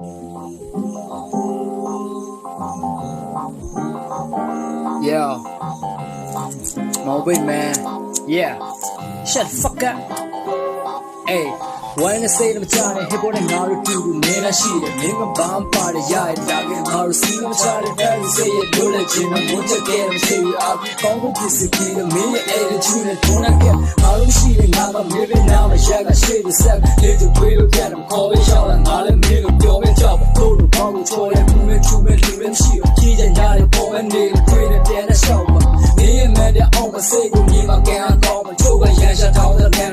Yeah. My big man. Yeah. Shut the fuck up. Hey. ဝိုင်းနဲ့စိတ်မချနဲ့ hip hop နဲ့ငါတို့တူတူနေလာရှိတယ်မင်းကဘာမှပါရရရတာကငါတို့စီးမချတဲ့အဲ့ဒီစိတ်ရဲ့ဒိုးလက်ချင်းနဲ့ဘုတ်တဲ့ကဲမရှိဘူးအကူကောင်းဖို့ဖြစ်စီပြီးတော့မင်းရဲ့အဲ့ဒီချူနဲ့ထုံးတဲ့ငါတို့ရှိတယ်ငါကမေးပဲနားမရကရှိတဲ့ဆက်လေးတူတွေးလို့ကြတယ်ခေါ်ပဲရှောက်လာငါလည်းမင်းကိုပြောပဲကြောက်တို့တို့ဘောင်းကိုချော်တဲ့ဘူးမဲ့ချူမဲ့လူမဲ့မရှိဘူးကြီးကြညာတဲ့ပေါ်မဲ့နေတွေးတဲ့ပြန်တဲ့ရှောက်ပါမင်းရဲ့မဲ့တဲ့အောင်မစိတ်ကိုမြင်မှကဲအောင်မချိုးပဲရန်ရှာထောင်းတဲ့ပြန်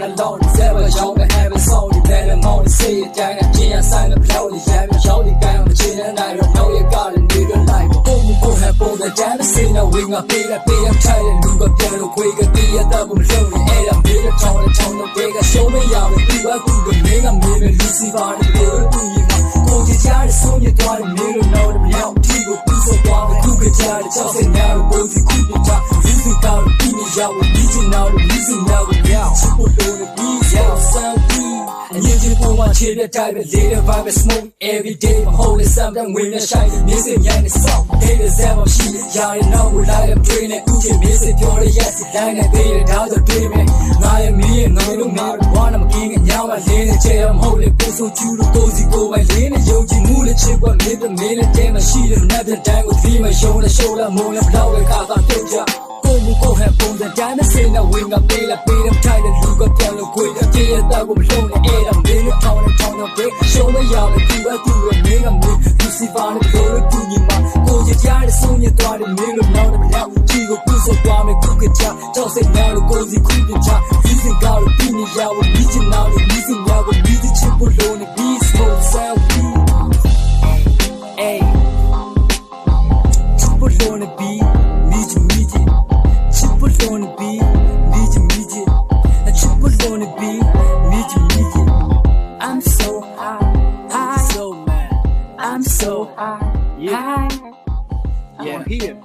တဲ့တန်းစင်းတော့ဝင်းကပေးတဲ့ပေးတဲ့ထိုင်တဲ့လူကပြန်လို့ခွေကတည်းရတော့မလုံးနဲ့အဲ့ဒါမေးတဲ့ချောင်းတဲ့ချောင်းတော့ပေးကရှုံးမရဘူးသူကသူကမင်းကမင်းပဲလူစီပါတဲ့ပြေတူကြီးမှာကိုကြီးချားတဲ့ဆုံးရသွားတယ်မင်းတို့တော့မရောက်ဒီကိုပူစောသွားတယ်ခုကကြားတဲ့ချောင်းစင်များတော့ပုံစီခုပြချလူစီကောင်းပြီးနေ ရောက်ဒီချင်တော့လူစီများကိုရောက်ချစ်ဖို့လို့ပြီးရောက်ဆန်းပြီးအရင်ကပုံမှန်ချေတဲ့တိုင်းပဲလေးတဲ့ vibe smoke every day မဟုတ်လေ sometimes ဝင်နေဆိုင်မြင်းစင်ရိုင်းနေဆောက် hey the zam ရှိရာရနောက်ကိုလိုက်ရ train နဲ့အခုချိန်မြင်းစင်ပြောရ yes တိုင်းနဲ့သေးတယ်ဒါဆိုတွေ့မယ်ငါရဲ့မင်းရဲ့ငါတို့ငါတို့ဘာမှမကင်းကညောင်းမလင်းတဲ့ချေမဟုတ်လေကိုဆိုကျူလို့ကိုစီကိုပဲလင်းနဲ့ယုံကြည်မှုနဲ့ချစ်ကွက်မင်းသမီးနဲ့ တဲမရှိတဲ့နတ်တဲ့တိုင်းကိုဒီမယုံနဲ့ရှိုးလာမုန်းနဲ့ဘလောက်ပဲခါသာပြုတ်ကြကိုမကိုဟဲပုံစံတိုင်းမစင်နဲ့ဝင်ကပေးလာပေးတဲ့ထိုင်တဲ့လူကပြန်လို့ခွေတဲ့ကြေးရတဲ့ကိုမလုံးနဲ့အဲ့ဒါမင်းတို့ထောင်းနဲ့ထောင်းတော့ဘေးရှုံးမရဘူးသူကသူ့ရဲ့မင်းကမင်းသူစီပါနဲ့ဘလို့လို့သူညီမကိုရကြတဲ့ဆုံးညသွားတယ်မင်းတို့နောက်တယ်မရောက်ကြည့်ကိုပူစောသွားမယ်ခုကကြတော့စိတ်များလို့ကိုစီခုပြချဒီစင်ကားလို့ပြီးနေရဘူးဒီချင်နာလို့ဒီစင်ရဘူးဒီချစ်ဖို့လို့နေပြီး smoke sound Hey ချစ်ဖို့လို့နေပြီးမိချင်မိချင် ချစ်ဖို့လို့နေပြီးမိချင်မိချင်ချစ်ဖို့လို့နေပြီးမိချင်မိချင် I'm so high high so mad I'm so high high Yeah. I'm here